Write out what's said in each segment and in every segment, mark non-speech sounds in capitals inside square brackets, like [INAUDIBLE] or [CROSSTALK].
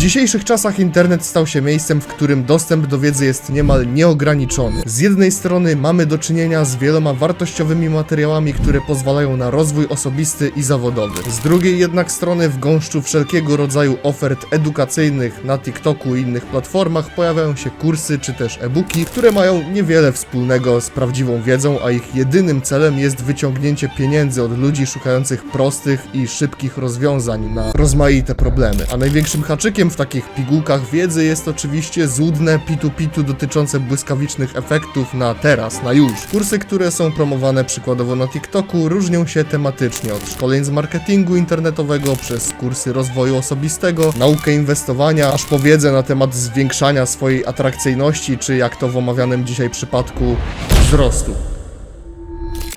dzisiejszych czasach internet stał się miejscem, w którym dostęp do wiedzy jest niemal nieograniczony. Z jednej strony mamy do czynienia z wieloma wartościowymi materiałami, które pozwalają na rozwój osobisty i zawodowy. Z drugiej jednak strony w gąszczu wszelkiego rodzaju ofert edukacyjnych na TikToku i innych platformach pojawiają się kursy czy też e-booki, które mają niewiele wspólnego z prawdziwą wiedzą, a ich jedynym celem jest wyciągnięcie pieniędzy od ludzi szukających prostych i szybkich rozwiązań na rozmaite problemy. A największym haczykiem w takich pigułkach wiedzy jest oczywiście złudne pitu-pitu dotyczące błyskawicznych efektów na teraz, na już. Kursy, które są promowane przykładowo na TikToku różnią się tematycznie od szkoleń z marketingu internetowego przez kursy rozwoju osobistego, naukę inwestowania, aż po wiedzę na temat zwiększania swojej atrakcyjności, czy jak to w omawianym dzisiaj przypadku wzrostu.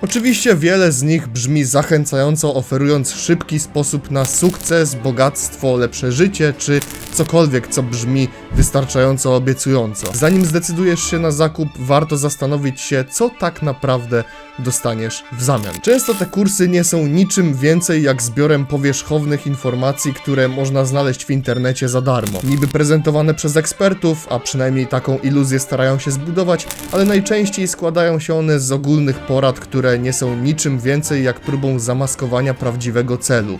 Oczywiście wiele z nich brzmi zachęcająco, oferując szybki sposób na sukces, bogactwo, lepsze życie, czy cokolwiek, co brzmi wystarczająco obiecująco. Zanim zdecydujesz się na zakup, warto zastanowić się, co tak naprawdę dostaniesz w zamian. Często te kursy nie są niczym więcej jak zbiorem powierzchownych informacji, które można znaleźć w internecie za darmo. Niby prezentowane przez ekspertów, a przynajmniej taką iluzję starają się zbudować, ale najczęściej składają się one z ogólnych porad, które nie są niczym więcej jak próbą zamaskowania prawdziwego celu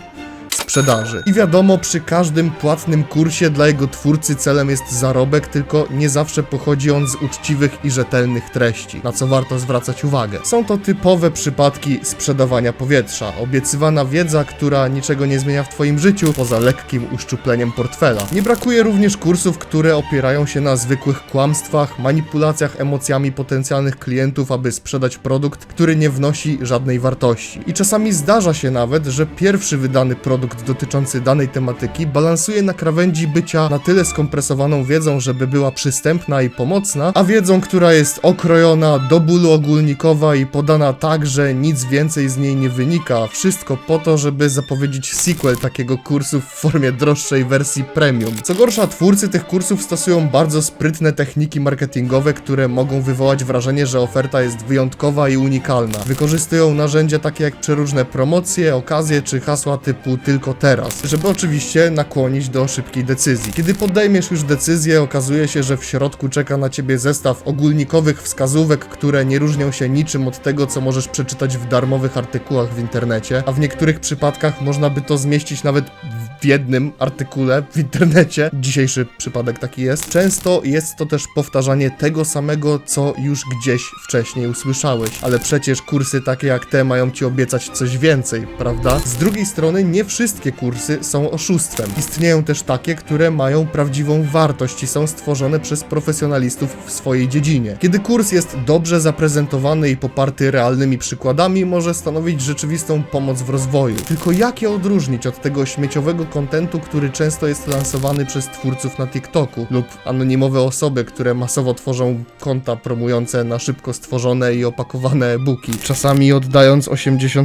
sprzedaży. I wiadomo, przy każdym płatnym kursie dla jego twórcy celem jest zarobek, tylko nie zawsze pochodzi on z uczciwych i rzetelnych treści, na co warto zwracać uwagę. Są to typowe przypadki sprzedawania powietrza, obiecywana wiedza, która niczego nie zmienia w twoim życiu, poza lekkim uszczupleniem portfela. Nie brakuje również kursów, które opierają się na zwykłych kłamstwach, manipulacjach emocjami potencjalnych klientów, aby sprzedać produkt, który nie wnosi żadnej wartości. I czasami zdarza się nawet, że pierwszy wydany produkt dotyczący danej tematyki balansuje na krawędzi bycia na tyle skompresowaną wiedzą, żeby była przystępna i pomocna, a wiedzą, która jest okrojona, do bólu ogólnikowa i podana tak, że nic więcej z niej nie wynika. Wszystko po to, żeby zapowiedzieć sequel takiego kursu w formie droższej wersji premium. Co gorsza, twórcy tych kursów stosują bardzo sprytne techniki marketingowe, które mogą wywołać wrażenie, że oferta jest wyjątkowa i unikalna. Wykorzystują narzędzia takie jak przeróżne promocje, okazje czy hasła typu tylko teraz, żeby oczywiście nakłonić do szybkiej decyzji. Kiedy podejmiesz już decyzję, okazuje się, że w środku czeka na ciebie zestaw ogólnikowych wskazówek, które nie różnią się niczym od tego, co możesz przeczytać w darmowych artykułach w internecie, a w niektórych przypadkach można by to zmieścić nawet w jednym artykule w internecie. Dzisiejszy przypadek taki jest. Często jest to też powtarzanie tego samego, co już gdzieś wcześniej usłyszałeś, ale przecież kursy takie jak te mają ci obiecać coś więcej, prawda? Z drugiej strony nie wszystkie kursy są oszustwem. Istnieją też takie, które mają prawdziwą wartość i są stworzone przez profesjonalistów w swojej dziedzinie. Kiedy kurs jest dobrze zaprezentowany i poparty realnymi przykładami, może stanowić rzeczywistą pomoc w rozwoju. Tylko jak je odróżnić od tego śmieciowego kontentu, który często jest lansowany przez twórców na TikToku lub anonimowe osoby, które masowo tworzą konta promujące na szybko stworzone i opakowane e-booki, czasami oddając 80%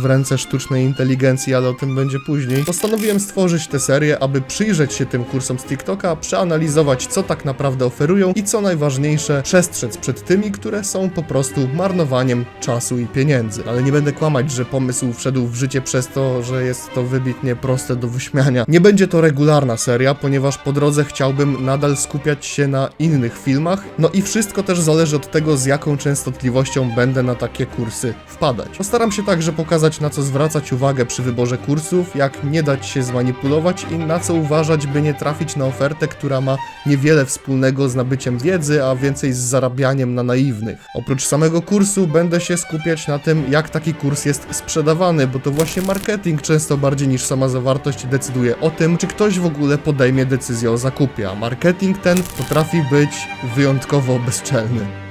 w ręce sztucznej inteligencji, ale o tym będzie później. Postanowiłem stworzyć tę serię, aby przyjrzeć się tym kursom z TikToka, przeanalizować co tak naprawdę oferują i co najważniejsze, przestrzec przed tymi, które są po prostu marnowaniem czasu i pieniędzy. Ale nie będę kłamać, że pomysł wszedł w życie przez to, że jest to wybitnie proste do wyśmiania. Nie będzie to regularna seria, ponieważ po drodze chciałbym nadal skupiać się na innych filmach, no i wszystko też zależy od tego, z jaką częstotliwością będę na takie kursy wpadać. Postaram się także pokazać, na co zwracać uwagę przy wyborze kursów, jak nie dać się zmanipulować i na co uważać, by nie trafić na ofertę, która ma niewiele wspólnego z nabyciem wiedzy, a więcej z zarabianiem na naiwnych. Oprócz samego kursu będę się skupiać na tym, jak taki kurs jest sprzedawany, bo to właśnie marketing często bardziej niż sama zawartość decyduje o tym, czy ktoś w ogóle podejmie decyzję o zakupie, a marketing ten potrafi być wyjątkowo bezczelny.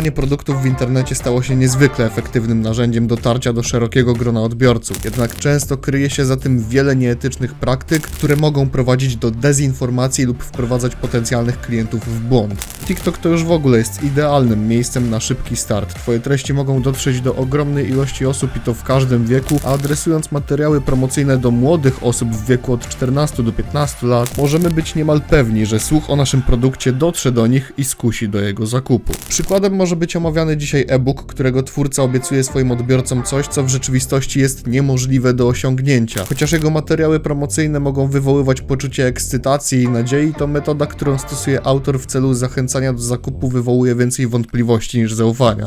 Promowanie produktów w internecie stało się niezwykle efektywnym narzędziem dotarcia do szerokiego grona odbiorców. Jednak często kryje się za tym wiele nieetycznych praktyk, które mogą prowadzić do dezinformacji lub wprowadzać potencjalnych klientów w błąd. TikTok to już w ogóle jest idealnym miejscem na szybki start. Twoje treści mogą dotrzeć do ogromnej ilości osób i to w każdym wieku, a adresując materiały promocyjne do młodych osób w wieku od 14 do 15 lat, możemy być niemal pewni, że słuch o naszym produkcie dotrze do nich i skusi do jego zakupu. Przykładem może być omawiany dzisiaj e-book, którego twórca obiecuje swoim odbiorcom coś, co w rzeczywistości jest niemożliwe do osiągnięcia. Chociaż jego materiały promocyjne mogą wywoływać poczucie ekscytacji i nadziei, to metoda, którą stosuje autor w celu zachęcania do zakupu wywołuje więcej wątpliwości niż zaufania.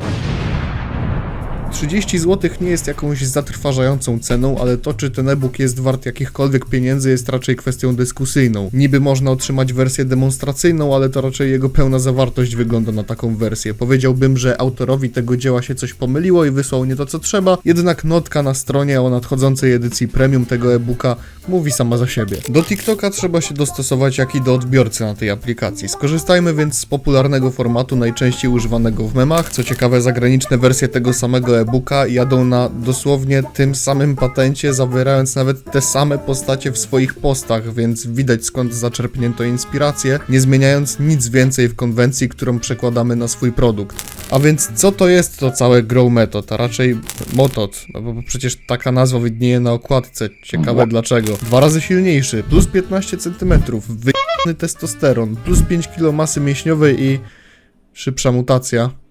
30 zł nie jest jakąś zatrważającą ceną, ale to, czy ten e-book jest wart jakichkolwiek pieniędzy, jest raczej kwestią dyskusyjną. Niby można otrzymać wersję demonstracyjną, ale to raczej jego pełna zawartość wygląda na taką wersję. Powiedziałbym, że autorowi tego dzieła się coś pomyliło i wysłał nie to, co trzeba, jednak notka na stronie o nadchodzącej edycji premium tego e-booka mówi sama za siebie. Do TikToka trzeba się dostosować jak i do odbiorcy na tej aplikacji. Skorzystajmy więc z popularnego formatu najczęściej używanego w memach. Co ciekawe, zagraniczne wersje tego samego e-booka jadą na dosłownie tym samym patencie, zawierając nawet te same postacie w swoich postach, więc widać skąd zaczerpnięto inspirację, nie zmieniając nic więcej w konwencji, którą przekładamy na swój produkt. A więc co to jest to całe Grow Method, a raczej Motod, no bo przecież taka nazwa widnieje na okładce, ciekawe dlaczego. Dwa razy silniejszy, plus 15 cm, wyjebany testosteron, plus 5 kg masy mięśniowej i szybsza mutacja.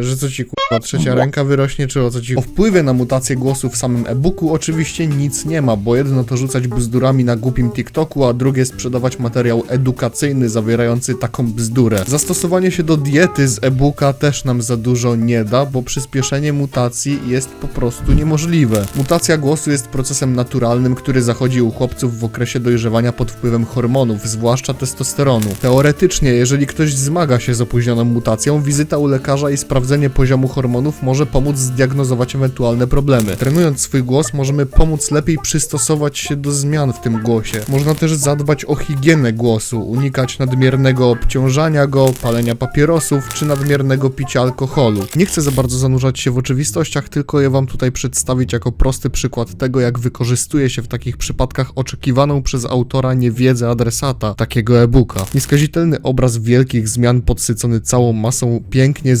Że co ci kurwa, trzecia ręka wyrośnie, czy o co ci... O wpływie na mutację głosu w samym e-booku oczywiście nic nie ma, bo jedno to rzucać bzdurami na głupim TikToku, a drugie sprzedawać materiał edukacyjny zawierający taką bzdurę. Zastosowanie się do diety z e-booka też nam za dużo nie da, bo przyspieszenie mutacji jest po prostu niemożliwe. Mutacja głosu jest procesem naturalnym, który zachodzi u chłopców w okresie dojrzewania pod wpływem hormonów, zwłaszcza testosteronu. Teoretycznie, jeżeli ktoś zmaga się z opóźnioną mutacją, wizyta u lekarza i sprawdzenie poziomu hormonów może pomóc zdiagnozować ewentualne problemy. Trenując swój głos, możemy pomóc lepiej przystosować się do zmian w tym głosie. Można też zadbać o higienę głosu, unikać nadmiernego obciążania go, palenia papierosów czy nadmiernego picia alkoholu. Nie chcę za bardzo zanurzać się w oczywistościach, tylko je wam tutaj przedstawić jako prosty przykład tego, jak wykorzystuje się w takich przypadkach oczekiwaną przez autora niewiedzę adresata takiego e-booka. Nieskazitelny obraz wielkich zmian podsycony całą masą pięknie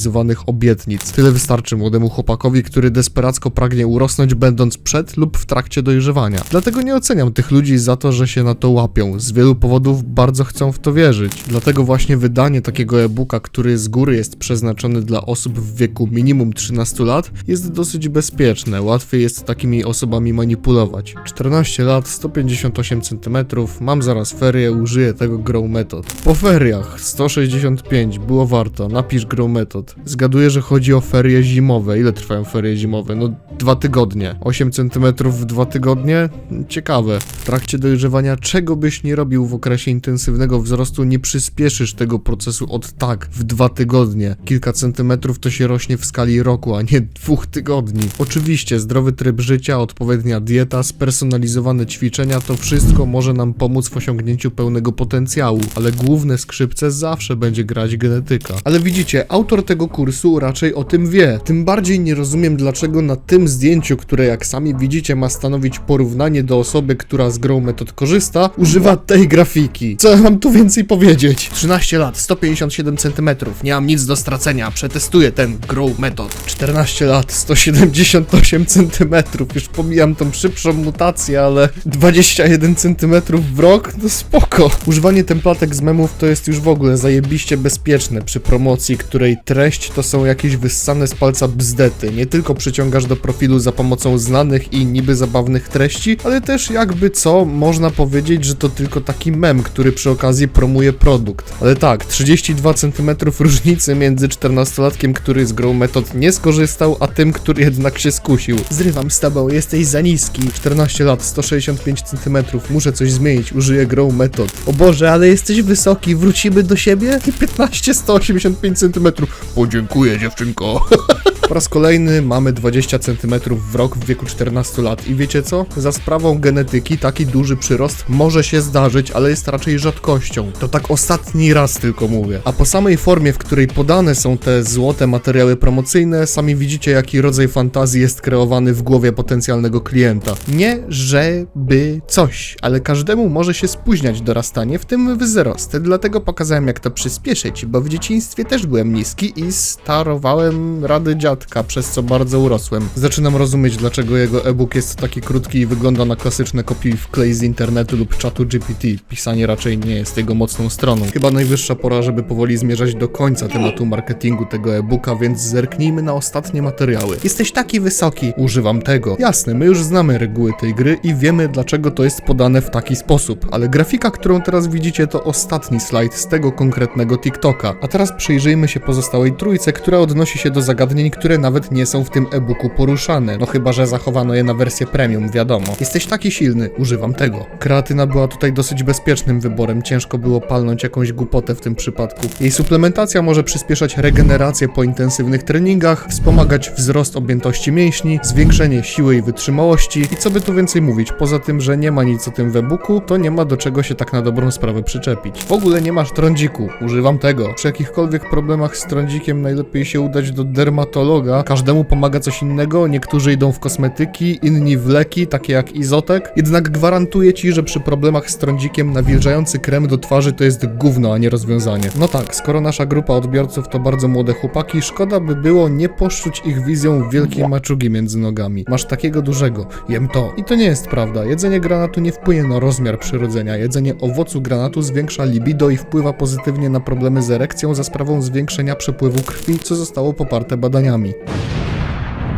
zwizualizowanych obietnic. Tyle wystarczy młodemu chłopakowi, który desperacko pragnie urosnąć będąc przed lub w trakcie dojrzewania. Dlatego nie oceniam tych ludzi za to, że się na to łapią. Z wielu powodów bardzo chcą w to wierzyć. Dlatego właśnie wydanie takiego e-booka, który z góry jest przeznaczony dla osób w wieku minimum 13 lat, jest dosyć bezpieczne. Łatwiej jest takimi osobami manipulować. 14 lat, 158 cm, mam zaraz ferie, użyję tego Grow Method. Po feriach 165, było warto, napisz Grow Method. Zgaduję, że chodzi o ferie zimowe. Ile trwają ferie zimowe? No dwa tygodnie. 8 cm w dwa tygodnie? Ciekawe. W trakcie dojrzewania czego byś nie robił w okresie intensywnego wzrostu, nie przyspieszysz tego procesu od tak w dwa tygodnie. Kilka centymetrów to się rośnie w skali roku, a nie dwóch tygodni. Oczywiście zdrowy tryb życia, odpowiednia dieta, spersonalizowane ćwiczenia, to wszystko może nam pomóc w osiągnięciu pełnego potencjału, ale główne skrzypce zawsze będzie grać genetyka. Ale widzicie, autor tego kursu raczej o tym wie. Tym bardziej nie rozumiem, dlaczego na tym zdjęciu, które jak sami widzicie ma stanowić porównanie do osoby, która z Grow Method korzysta, używa tej grafiki. Co ja mam tu więcej powiedzieć? 13 lat, 157 cm, nie mam nic do stracenia, przetestuję ten Grow Method. 14 lat, 178 cm, już pomijam tą szybszą mutację, ale 21 cm w rok, no spoko. Używanie templatek z memów to jest już w ogóle zajebiście bezpieczne przy promocji, której treść to są jakieś wyssane z palca bzdety. Nie tylko przyciągasz do profilu za pomocą znanych i niby zabawnych treści, ale też jakby co, można powiedzieć, że to tylko taki mem, który przy okazji promuje produkt. Ale tak, 32 cm różnicy między 14-latkiem, który z Grow Method nie skorzystał, a tym, który jednak się skusił. Zrywam z tobą, jesteś za niski. 14 lat, 165 cm, muszę coś zmienić, użyję Grow Method. O Boże, ale jesteś wysoki, wrócimy do siebie? I 15, 185 cm. Podziękuję dziewczynko. [LAUGHS] Po raz kolejny mamy 20 cm cm w rok w wieku 14 lat. I wiecie co? Za sprawą genetyki taki duży przyrost może się zdarzyć, ale jest raczej rzadkością. To tak ostatni raz tylko mówię. A po samej formie, w której podane są te złote materiały promocyjne, sami widzicie jaki rodzaj fantazji jest kreowany w głowie potencjalnego klienta. Nie, żeby coś, ale każdemu może się spóźniać dorastanie, w tym wzrost. Dlatego pokazałem jak to przyspieszyć, bo w dzieciństwie też byłem niski i starowałem rady dziadka, przez co bardzo urosłem. Zaczynam rozumieć, dlaczego jego e-book jest taki krótki i wygląda na klasyczne kopii w klej z internetu lub czatu GPT. Pisanie raczej nie jest jego mocną stroną. Chyba najwyższa pora, żeby powoli zmierzać do końca tematu marketingu tego e-booka, więc zerknijmy na ostatnie materiały. Jesteś taki wysoki, używam tego. Jasne, my już znamy reguły tej gry i wiemy, dlaczego to jest podane w taki sposób, ale grafika, którą teraz widzicie, to ostatni slajd z tego konkretnego TikToka. A teraz przyjrzyjmy się pozostałej trójce, która odnosi się do zagadnień, które nawet nie są w tym e-booku poruszane. No chyba, że zachowano je na wersję premium, wiadomo. Jesteś taki silny, używam tego. Kreatyna była tutaj dosyć bezpiecznym wyborem, ciężko było palnąć jakąś głupotę w tym przypadku. Jej suplementacja może przyspieszać regenerację po intensywnych treningach, wspomagać wzrost objętości mięśni, zwiększenie siły i wytrzymałości i co by tu więcej mówić, poza tym, że nie ma nic o tym w e-booku, to nie ma do czego się tak na dobrą sprawę przyczepić. W ogóle nie masz trądziku, używam tego. Przy jakichkolwiek problemach z trądzikiem najlepiej się udać do dermatologa, każdemu pomaga coś innego, niektórzy idą w kosmetyki, inni w leki, takie jak izotek, jednak gwarantuję ci, że przy problemach z trądzikiem nawilżający krem do twarzy to jest gówno, a nie rozwiązanie. No tak, skoro nasza grupa odbiorców to bardzo młode chłopaki, szkoda by było nie poszczuć ich wizją wielkiej maczugi między nogami. Masz takiego dużego, jem to. I to nie jest prawda. Jedzenie granatu nie wpłynie na rozmiar przyrodzenia. Jedzenie owocu granatu zwiększa libido i wpływa pozytywnie na problemy z erekcją za sprawą zwiększenia przepływu krwi, co zostało poparte badaniami.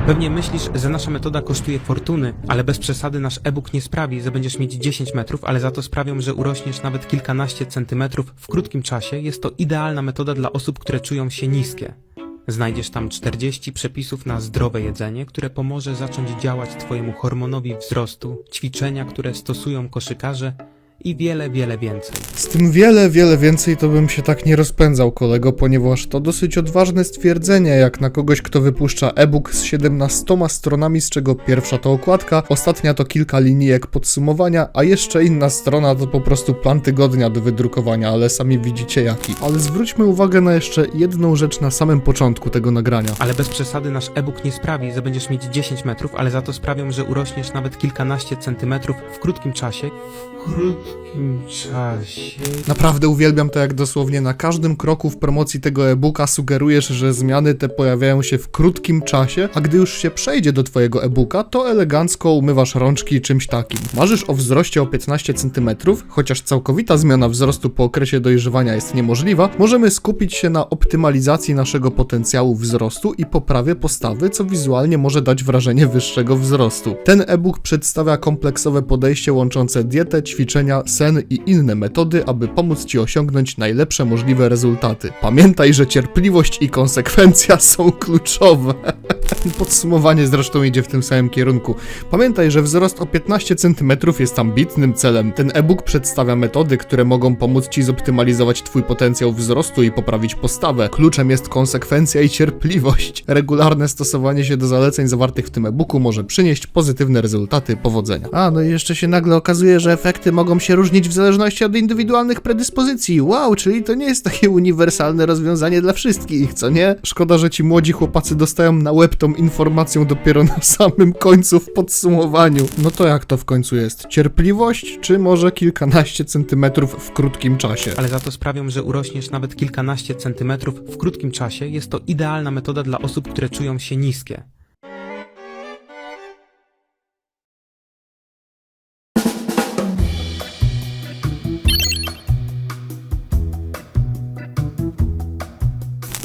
Pewnie myślisz, że nasza metoda kosztuje fortuny, ale bez przesady nasz e-book nie sprawi, że będziesz mieć 10 metrów, ale za to sprawią, że urośniesz nawet kilkanaście centymetrów w krótkim czasie. Jest to idealna metoda dla osób, które czują się niskie. Znajdziesz tam 40 przepisów na zdrowe jedzenie, które pomoże zacząć działać Twojemu hormonowi wzrostu, ćwiczenia, które stosują koszykarze i wiele, wiele więcej. Z tym wiele, wiele więcej to bym się tak nie rozpędzał, kolego, ponieważ to dosyć odważne stwierdzenie, jak na kogoś, kto wypuszcza e-book z 17 stronami, z czego pierwsza to okładka, ostatnia to kilka linijek podsumowania, a jeszcze inna strona to po prostu plan tygodnia do wydrukowania, ale sami widzicie jaki. Ale zwróćmy uwagę na jeszcze jedną rzecz na samym początku tego nagrania. Ale bez przesady nasz e-book nie sprawi, że będziesz mieć 10 metrów, ale za to sprawią, że urośniesz nawet kilkanaście centymetrów w krótkim czasie. Krótkim czasie. Naprawdę uwielbiam to, jak dosłownie na każdym kroku w promocji tego e-booka sugerujesz, że zmiany te pojawiają się w krótkim czasie, a gdy już się przejdzie do twojego e-booka, to elegancko umywasz rączki czymś takim. Marzysz o wzroście o 15 cm, chociaż całkowita zmiana wzrostu po okresie dojrzewania jest niemożliwa, możemy skupić się na optymalizacji naszego potencjału wzrostu i poprawie postawy, co wizualnie może dać wrażenie wyższego wzrostu. Ten e-book przedstawia kompleksowe podejście łączące dietę, ćwiczenia, sen i inne metody, aby pomóc Ci osiągnąć najlepsze możliwe rezultaty. Pamiętaj, że cierpliwość i konsekwencja [LAUGHS] są kluczowe. [LAUGHS] Podsumowanie zresztą idzie w tym samym kierunku. Pamiętaj, że wzrost o 15 cm jest ambitnym celem. Ten e-book przedstawia metody, które mogą pomóc Ci zoptymalizować Twój potencjał wzrostu i poprawić postawę. Kluczem jest konsekwencja i cierpliwość. [LAUGHS] Regularne stosowanie się do zaleceń zawartych w tym e-booku może przynieść pozytywne rezultaty. Powodzenia. A, no i jeszcze się nagle okazuje, że efekty mogą się różnić w zależności od indywidualnych predyspozycji. Wow, czyli to nie jest takie uniwersalne rozwiązanie dla wszystkich, co nie? Szkoda, że ci młodzi chłopacy dostają na łeb tą informacją dopiero na samym końcu w podsumowaniu. No to jak to w końcu jest? Cierpliwość, czy może kilkanaście centymetrów w krótkim czasie? ale za to sprawią, że urośniesz nawet kilkanaście centymetrów w krótkim czasie. Jest to idealna metoda dla osób, które czują się niskie.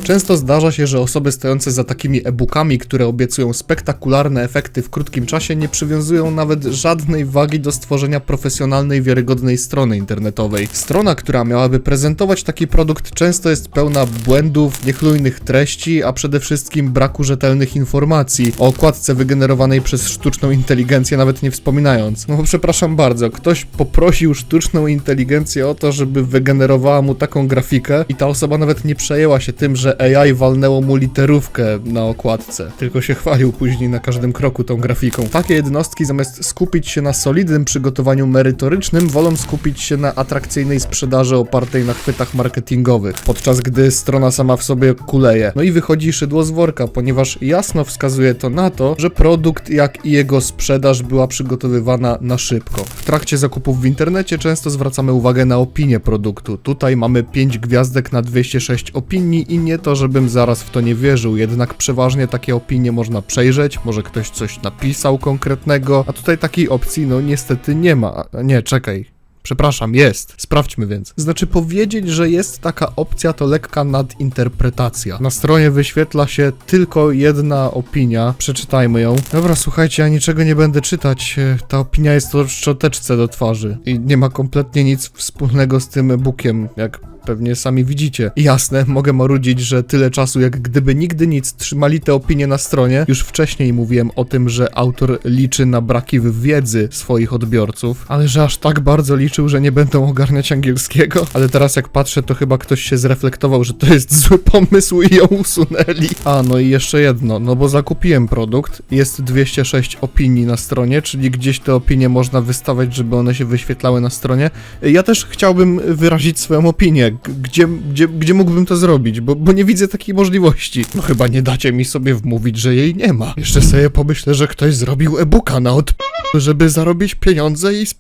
Często zdarza się, że osoby stojące za takimi e-bookami, które obiecują spektakularne efekty w krótkim czasie, nie przywiązują nawet żadnej wagi do stworzenia profesjonalnej, wiarygodnej strony internetowej. Strona, która miałaby prezentować taki produkt, często jest pełna błędów, niechlujnych treści, a przede wszystkim braku rzetelnych informacji o okładce wygenerowanej przez sztuczną inteligencję, nawet nie wspominając. No przepraszam bardzo, ktoś poprosił sztuczną inteligencję o to, żeby wygenerowała mu taką grafikę i ta osoba nawet nie przejęła się tym, że AI walnęło mu literówkę na okładce, tylko się chwalił później na każdym kroku tą grafiką. Takie jednostki zamiast skupić się na solidnym przygotowaniu merytorycznym, wolą skupić się na atrakcyjnej sprzedaży opartej na chwytach marketingowych, podczas gdy strona sama w sobie kuleje. No i wychodzi szydło z worka, ponieważ jasno wskazuje to na to, że produkt jak i jego sprzedaż była przygotowywana na szybko. W trakcie zakupów w internecie często zwracamy uwagę na opinię produktu. Tutaj mamy 5 gwiazdek na 206 opinii i nie to, żebym zaraz w to nie wierzył, jednak przeważnie takie opinie można przejrzeć, może ktoś coś napisał konkretnego, a tutaj takiej opcji no niestety nie ma. Nie, czekaj. Przepraszam, jest. Sprawdźmy więc. Znaczy powiedzieć, że jest taka opcja to lekka nadinterpretacja. Na stronie wyświetla się tylko jedna opinia. Przeczytajmy ją. Dobra, słuchajcie, ja niczego nie będę czytać. E, Ta opinia jest o szczoteczce do twarzy i nie ma kompletnie nic wspólnego z tym e-bookiem, jak pewnie sami widzicie. Jasne, mogę marudzić, że tyle czasu jak gdyby nigdy nic trzymali te opinie na stronie. Już wcześniej mówiłem o tym, że autor liczy na braki w wiedzy swoich odbiorców, ale że aż tak bardzo liczył, że nie będą ogarniać angielskiego. Ale teraz jak patrzę, to chyba ktoś się zreflektował, że to jest [LAUGHS] zły pomysł i ją usunęli. A, no i jeszcze jedno, no bo zakupiłem produkt, jest 206 opinii na stronie, czyli gdzieś te opinie można wystawiać, żeby one się wyświetlały na stronie. Ja też chciałbym wyrazić swoją opinię, gdzie, gdzie, gdzie mógłbym to zrobić, bo, bo nie widzę takiej możliwości. No chyba nie dacie mi sobie wmówić, że jej nie ma. Jeszcze sobie pomyślę, że ktoś zrobił e-booka na od żeby zarobić pieniądze i sp...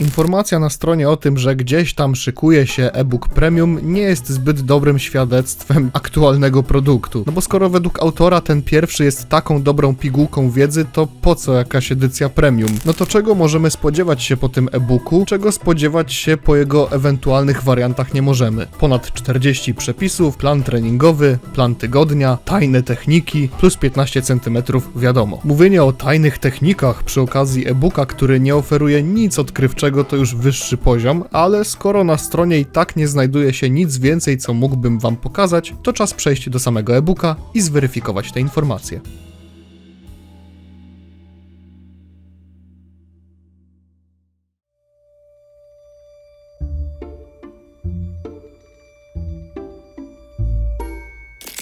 Informacja na stronie o tym, że gdzieś tam szykuje się e-book premium nie jest zbyt dobrym świadectwem [LAUGHS] aktualnego produktu. No bo skoro według autora ten pierwszy jest taką dobrą pigułką wiedzy, to po co jakaś edycja premium? No to czego możemy spodziewać się po tym e-booku? Czego spodziewać się po jego ewentualnych wariantach nie możemy? Ponad 40 przepisów, plan treningowy, plan tygodnia, tajne techniki, plus 15 cm wiadomo. Mówienie o tajnych technikach przy okazji e-booka, który nie oferuje nic odkrywczego, to już wyższy poziom, ale skoro na stronie i tak nie znajduje się nic więcej, co mógłbym wam pokazać, to czas przejść do samego e-booka i zweryfikować te informacje.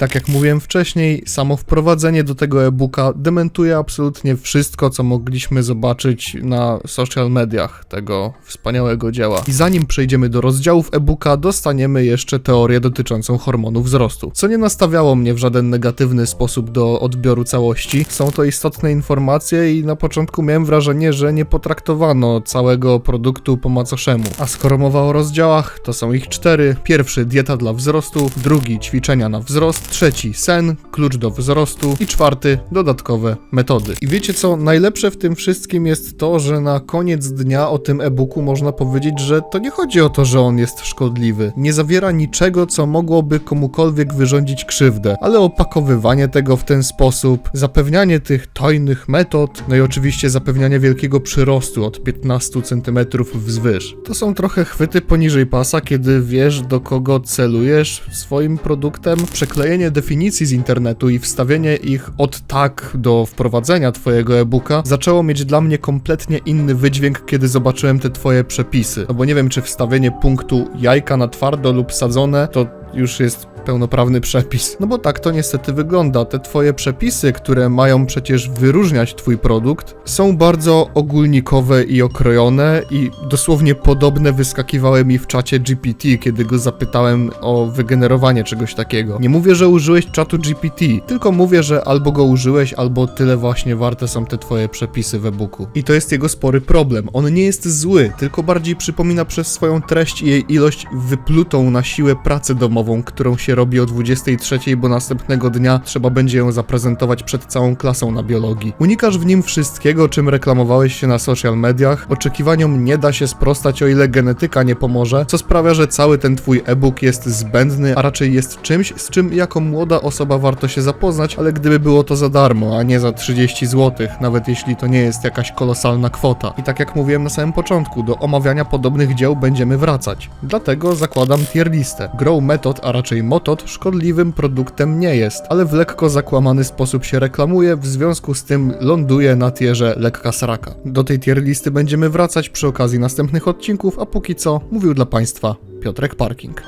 Tak jak mówiłem wcześniej, samo wprowadzenie do tego e-booka dementuje absolutnie wszystko, co mogliśmy zobaczyć na social mediach tego wspaniałego dzieła. I zanim przejdziemy do rozdziałów e-booka, dostaniemy jeszcze teorię dotyczącą hormonu wzrostu, co nie nastawiało mnie w żaden negatywny sposób do odbioru całości. Są to istotne informacje i na początku miałem wrażenie, że nie potraktowano całego produktu po macoszemu. A skoro mowa o rozdziałach, to są ich cztery. Pierwszy dieta dla wzrostu, drugi ćwiczenia na wzrost, trzeci sen, klucz do wzrostu i czwarty dodatkowe metody. I wiecie co, najlepsze w tym wszystkim jest to, że na koniec dnia o tym e-booku można powiedzieć, że to nie chodzi o to, że on jest szkodliwy. Nie zawiera niczego, co mogłoby komukolwiek wyrządzić krzywdę, ale opakowywanie tego w ten sposób, zapewnianie tych tajnych metod, no i oczywiście zapewnianie wielkiego przyrostu od 15 cm wzwyż. To są trochę chwyty poniżej pasa, kiedy wiesz do kogo celujesz swoim produktem, przeklejenie definicji z internetu i wstawienie ich od tak do wprowadzenia twojego e-booka zaczęło mieć dla mnie kompletnie inny wydźwięk, kiedy zobaczyłem te twoje przepisy. No bo nie wiem, czy wstawienie punktu jajka na twardo lub sadzone to już jest pełnoprawny przepis. No bo tak to niestety wygląda. Te twoje przepisy, które mają przecież wyróżniać twój produkt, są bardzo ogólnikowe i okrojone i dosłownie podobne wyskakiwały mi w czacie GPT, kiedy go zapytałem o wygenerowanie czegoś takiego. Nie mówię, że użyłeś czatu GPT, tylko mówię, że albo go użyłeś, albo tyle właśnie warte są te twoje przepisy w e-booku. I to jest jego spory problem. On nie jest zły, tylko bardziej przypomina przez swoją treść i jej ilość wyplutą na siłę pracę domową, którą się robi o 23, bo następnego dnia trzeba będzie ją zaprezentować przed całą klasą na biologii. Unikasz w nim wszystkiego, czym reklamowałeś się na social mediach. Oczekiwaniom nie da się sprostać, o ile genetyka nie pomoże, co sprawia, że cały ten twój e-book jest zbędny, a raczej jest czymś, z czym jako młoda osoba warto się zapoznać, ale gdyby było to za darmo, a nie za 30 zł, nawet jeśli to nie jest jakaś kolosalna kwota. I tak jak mówiłem na samym początku, do omawiania podobnych dzieł będziemy wracać. Dlatego zakładam tier listę. Grow Method, a raczej Motod, szkodliwym produktem nie jest, ale w lekko zakłamany sposób się reklamuje, w związku z tym ląduje na tierze lekka sraka. Do tej tier listy będziemy wracać przy okazji następnych odcinków, a póki co mówił dla Państwa Piotrek Parking.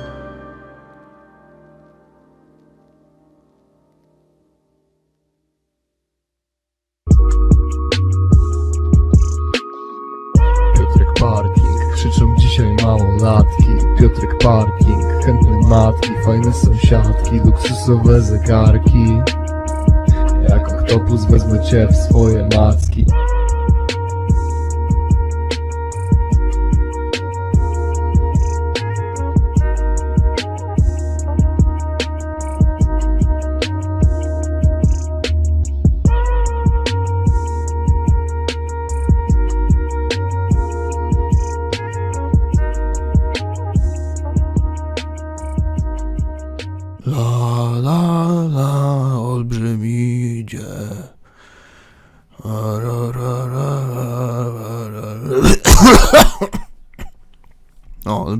Piotrek Parking Krzyczą dzisiaj małolatki Piotrek Parking chętne matki Fajne sąsiadki, luksusowe zegarki. Jak oktopus wezmę cię w swoje macki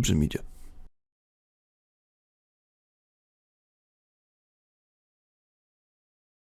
ra,